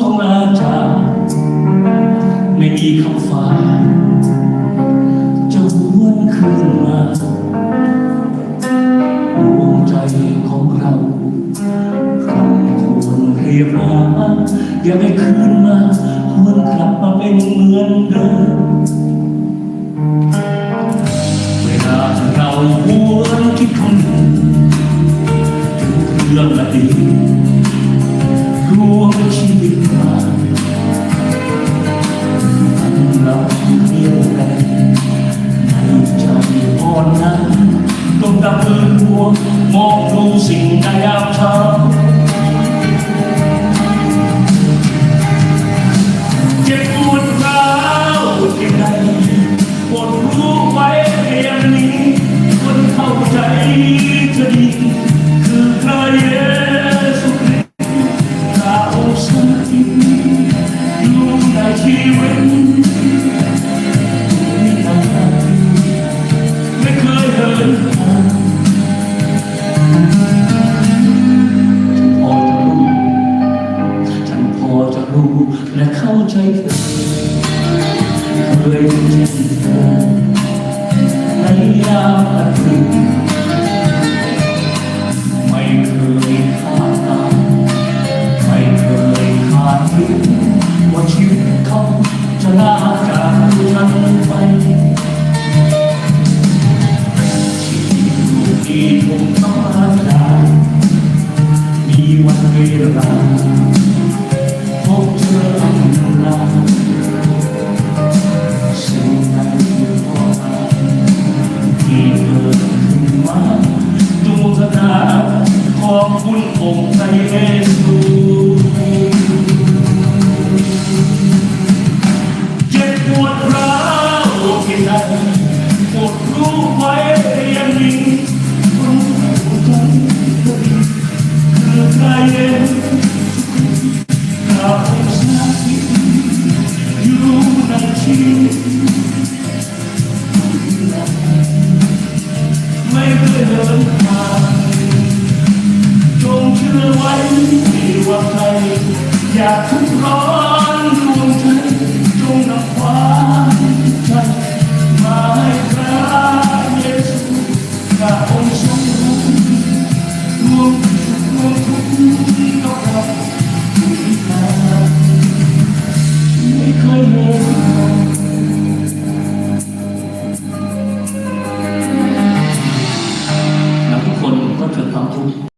ต้องลาจากไม่มีคำฟ้าจะวนคืนมาดวงใจของเราเราควรเรียบหาอย่าได้คืนมาหวนกลับมาเป็นเหมือนเดิม อ่อนนั้นต้องดับเบิลหัวมองดูสิ่งใดเอา และเข้าใจเธอเคยเป็นเธอในยามอันตรึงไม่เคยขาดตาไม่เคยขาดทิ้งว่าชีวิตเขาจะลาจากฉันไปชีวิตที่ถูกต้องมาจากมีวันเวลา ไม่เคยเดินทางจงเชื่ อไว้ว่าใครอยากทุกข์ร้อนดวงใจจงนำความใจมาให้ใคร